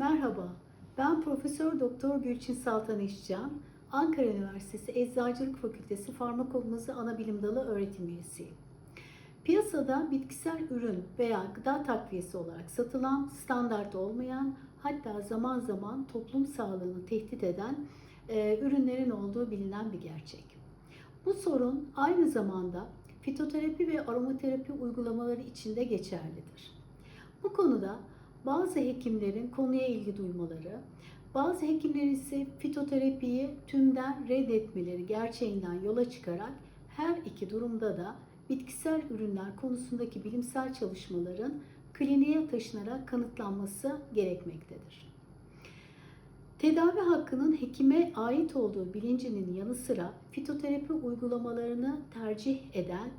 Merhaba, ben Profesör Doktor Gülçin Saltan İşcan, Ankara Üniversitesi Eczacılık Fakültesi Farmakoloji Anabilim Dalı öğretim üyesiyim. Piyasada bitkisel ürün veya gıda takviyesi olarak satılan, standart olmayan, hatta zaman zaman toplum sağlığını tehdit eden e, ürünlerin olduğu bilinen bir gerçek. Bu sorun aynı zamanda fitoterapi ve aromaterapi uygulamaları içinde geçerlidir. Bu konuda bazı hekimlerin konuya ilgi duymaları, bazı hekimlerin ise fitoterapiyi tümden reddetmeleri gerçeğinden yola çıkarak her iki durumda da bitkisel ürünler konusundaki bilimsel çalışmaların kliniğe taşınarak kanıtlanması gerekmektedir. Tedavi hakkının hekime ait olduğu bilincinin yanı sıra fitoterapi uygulamalarını tercih eden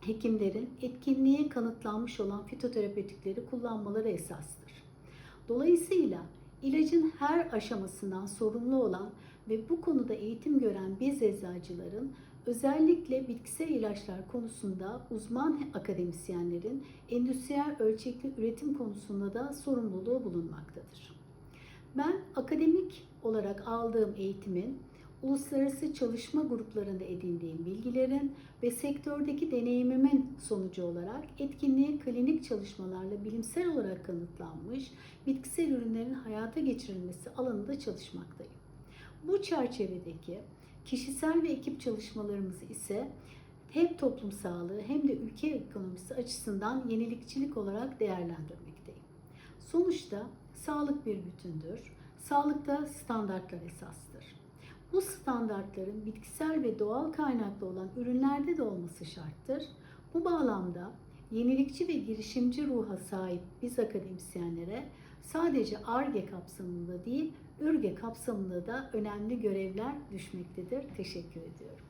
hekimlerin etkinliği kanıtlanmış olan fitoterapötikleri kullanmaları esastır. Dolayısıyla ilacın her aşamasından sorumlu olan ve bu konuda eğitim gören biz eczacıların özellikle bitkisel ilaçlar konusunda uzman akademisyenlerin endüstriyel ölçekli üretim konusunda da sorumluluğu bulunmaktadır. Ben akademik olarak aldığım eğitimin uluslararası çalışma gruplarında edindiğim bilgilerin ve sektördeki deneyimimin sonucu olarak etkinliğe klinik çalışmalarla bilimsel olarak kanıtlanmış bitkisel ürünlerin hayata geçirilmesi alanında çalışmaktayım. Bu çerçevedeki kişisel ve ekip çalışmalarımız ise hem toplum sağlığı hem de ülke ekonomisi açısından yenilikçilik olarak değerlendirmekteyim. Sonuçta sağlık bir bütündür. Sağlıkta standartlar esastır. Bu standartların bitkisel ve doğal kaynaklı olan ürünlerde de olması şarttır. Bu bağlamda yenilikçi ve girişimci ruha sahip biz akademisyenlere sadece ARGE kapsamında değil, ÜRGE kapsamında da önemli görevler düşmektedir. Teşekkür ediyorum.